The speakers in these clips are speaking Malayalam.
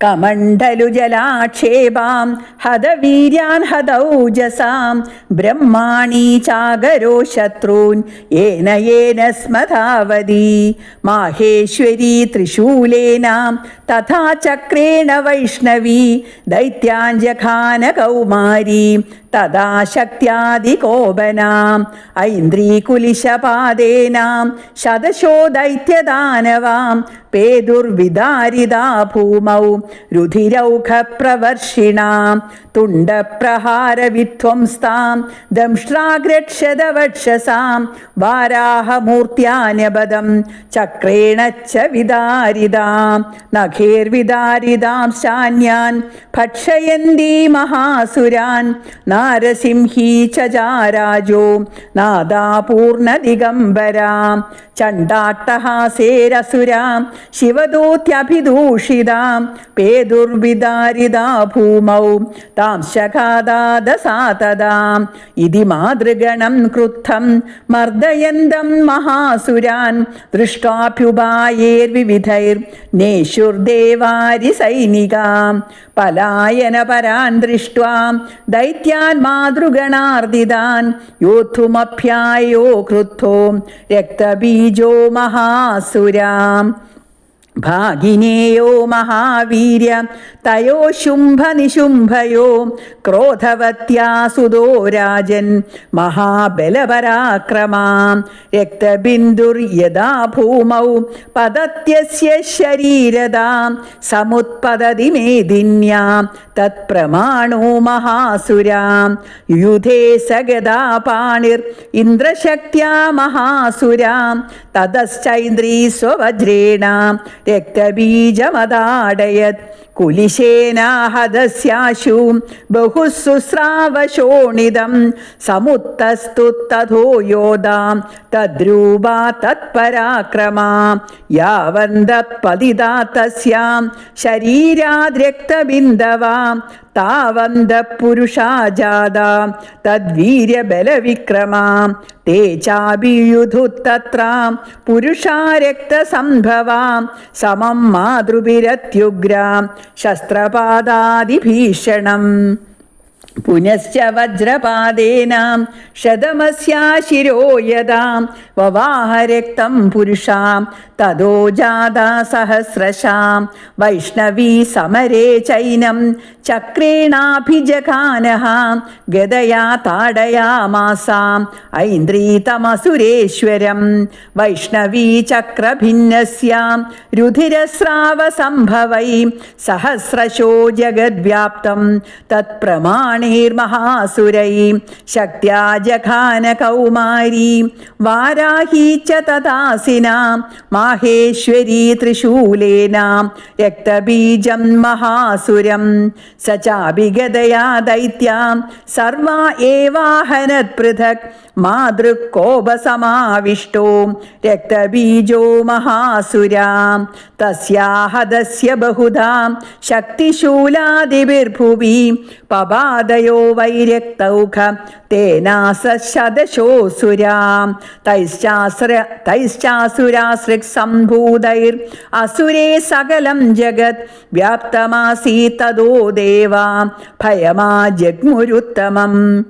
കമണ്ഡലു ജലാക്ഷേപാം ഹതവീര്യാൻ ഹതൗജസാം ബ്രഹ്മാണി ചാഗരോ ശത്രൂൻ ഏന ഏന സ്മധാവതി മാഹേശ്വരി ത്രിശൂലേന തഥാ ചക്രേണ വൈഷ്ണവി ദൈത്യാഞ്ജഖാന കൗമാരി തഥാ ഐന്ദ്രീകുലിശപാദേനാം ശതശോ ദൈത്യദാനവാം പേതുർവിദാരിതാ ഭൂമൗ. രുധിരൗഖപ്രവർഷിണാം. തുണ്ടപ്രഹാരവിധ്വംസ്താം. ദംഷ്ട്രാഗ്രക്ഷതവക്ഷസാം. വാരാഹമൂർത്യാനപദം. വിദാരിതാം. നഖേർവിദാരിതാം ശാന്യാൻ. ഭക്ഷയന്തി മഹാസുരാൻ. നാരസിംഹീ ചാരാജോ നാദാപൂർണദിഗംബരാം ചണ്ടാട്ടഹാസേരസുരാം ശിവദൂത്യഭിദൂഷിതാം പേദുർവിദാരിതാ ഭൂമൗ താം ശകാദാദസാതദാം ഇതി മാതൃഗണം ക്രുദ്ധം മർദ്ദയന്തം മഹാസുരാൻ ദൃഷ്ടാഭ്യുപായേർവിവിധൈർ നേശുർദേവാരി സൈനികാം പലായനപരാൻ ദൃഷ്ട്വാം ദൈത്യാൻ മാതൃഗണാർദിതാൻ യോദ്ധുമഭ്യായോ ക്രുദ്ധോ രക്തബീജോ മഹാസുരാം. ഭാഗിനേയോ മഹാവീര്യ തയോ ശുംഭനിശുംഭയോ ക്രോധവത്യാസുതോ രാജൻ മഹാബലപരാക്രമാം രക്തബിന്ദുർയഥാ ഭൂമൗ പതത്യസ്യ ശരീരതാം സമുത്പതതി മേദിന്യാം തത്പ്രമാണോ മഹാസുരാം. യുധേ സഗദാ പാണിർ ഇന്ദ്രശക്ത്യാ മഹാസുരാം തതശ്ചൈന്ദ്രീ സ്വവജ്രേണ രക്തബീജമതാടയത് കുലിശേനാഹദസ്യാശു ബഹുശുസ്രാവശോണിതം സമുത്തസ്തു തഥോ യോധാം തദ്രൂപാ തത്പരാക്രമാം. യാവന്തപതിതാ തസ്യാം. ശരീരാദ്രക്തബിന്ദവാം. താവന്ത പുരുഷാ തദ്വീര്യബലവിക്രമാ തേ ചാഭിയുധുത്തത്രാം പുരുഷാ രക്തസംഭവാം സമം മാതൃഭിരത്യുഗ്രാം ശസ്ത്രപാദാദിഭീഷണം പുനശ്ച വജ്രപാദേനാം ശതമസ്യാശിരോ യതാം पुरुषां പുരുഷാം തതോ ജാതാ സഹസ്രശാം വൈഷ്ണവീ സമരേ ചൈനം ചക്രേണാഭിജഘാനഃ ഗദയാ താടയാമാസാം ഐന്ദ്രീതമസുരേശ്വരം വൈഷ്ണവീ ചക്രഭിന്നസ്യാം രുധിരസ്രാവസംഭവൈ സഹസ്രശോ ജഗദ്വ്യാപ്തം തത്പ്രമാണൈർമഹാസുരൈ ശക്ത്യാ ജഘാന കൗമാരീ വാരാഹീ ച തഥാസിനാം മാഹേശ്വരീ ത്രിശൂലേന രക്തബീജം മഹാസുരം സ ചാഭിഗതയാ ദൈത്യാം സർവാ ഏവാഹനത് പൃഥക് മാതൃക്കോപസമാവിഷ്ടോ രക്തബീജോ മഹാസുരാം തസ്യാഹദസ്യ ബഹുധാ ശക്തിശൂലാദിഭിർഭുവി പപാദയോ വൈരക്തൗഖ? തേനാസശതശോസുരാം. തൈശ്ചാസ്ര തൈശ്ചാസുരാസൃക് സംഭൂതൈർ. അസുരേ സകലം ജഗത് വ്യാപ്തമാസീ തദോ ദേവാ. ഭയമാ ജഗ്മുരുത്തമം.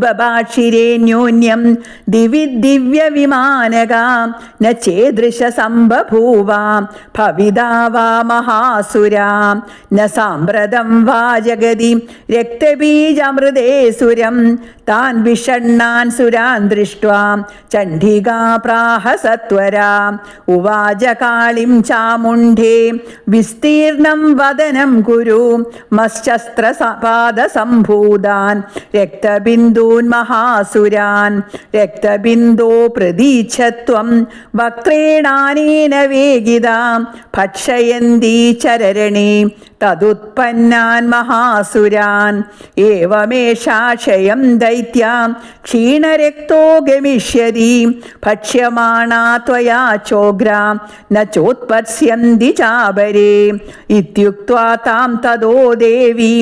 ബഭാഷിരേന്യോന്യം ദിവി ദിവ്യവിമാനകാം ന ചേദൃശ സംബഭൂവാം ഭവിതാ വാ മഹാസുരാം ന സാമ്പ്രതം വാ ജഗതി രക്തബീജമൃതേസുരം താൻ വിഷണ്ണാൻ സുരാൻ ദൃഷ്ട്വാ ചണ്ഡികാ പ്രാഹ സത്വരാ ഉവാച കാളിം ചാമുണ്ഡേ വിസ്തീർണം വദനം കുരു മശ്ചസ്ത്രപാദസംഭൂതാൻ രക്തബിന്ദൂൻ മഹാസുരാൻ. രക്തബിന്ദോ പ്രതീച്ഛത്വം വക്രേണാനേന വേഗിതാം. ഭക്ഷയന്തി ചരരണേ. തതുത്പന്നാൻ മഹാസുരാൻ ഏവമേഷാക്ഷയം ദൈത്യാം ക്ഷീണരക്തോ ഗമിഷ്യതി ഭക്ഷ്യമാണാ त्वया ചോഗ്രാം ന ചോത്പത്സ്യന്തി ചാപരേ ഇത്യുക്ത്വാ താം തതോ ദേവി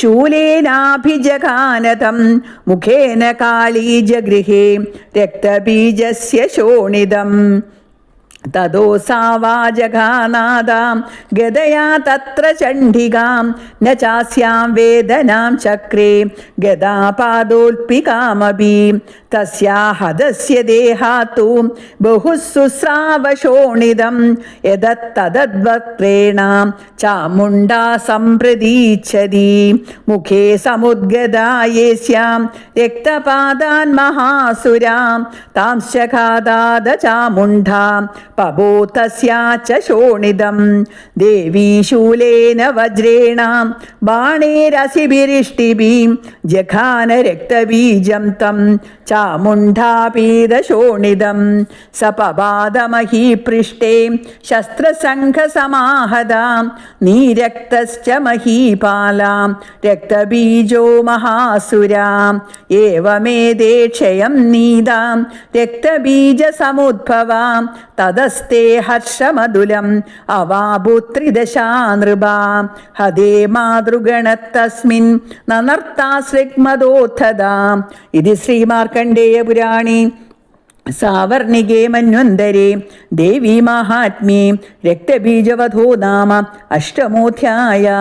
ശൂലേനാഭിജഘാനതം മുഖേന കാളീ ജഗൃഹേ രക്തബീജസ്യ ശോണിതം തതോ സാവാജഘാനാദാം ഗതയാ തത്ര ചണ്ഡികാം. ന ചാസ്യാം വേദനാം ചക്രേ. ഗതാപാദോൽപികാമപി തസ്യാഹതസ്യ ദേഹാത്തു. ബഹുശുസ്രാവശോണിതം യദത്തദ്വക്ത്രേണ ചാമുണ്ടാ സംപ്രതീച്ഛതി മുഖേ സമുദ്ഗതായേസ്യാം രക്തപാദാൻ മഹാസുരാം. താംശഘാതാദ ചാമുണ്ഡാം. പബോ തസ്യാ ച ശോണിതം. ദേവീ ശൂലേന വജ്രേണ. ബാണേരസിഭിരിഷ്ടിഭീം ജഘാന രക്തബീജം തം. ചാമുണ്ഡാപീതശോണിതം സപപാദമഹീ പൃഷ്ടേ ശസ്ത്രസംഘസമാഹതാം നീരക്തശ്ച മഹീപാലാം. രക്തബീജോ മഹാസുരാം. തതസ്തേ ഹർഷമതുലം അവാപുത്രിദശാ നൃപാം. ഹതേ മാതൃഗണത്തസ്മിൻ നനർത്താശ്രിഗ്മദോത്ഥതാം ഇത് ശ്രീമാർക്കണ്ഡേയപുരാണി സാവർണികേ മന്വന്തരേ. ദേവീ മാഹാത്മ്യേ. രക്തബീജവധോ നാമ അഷ്ടമോധ്യായ.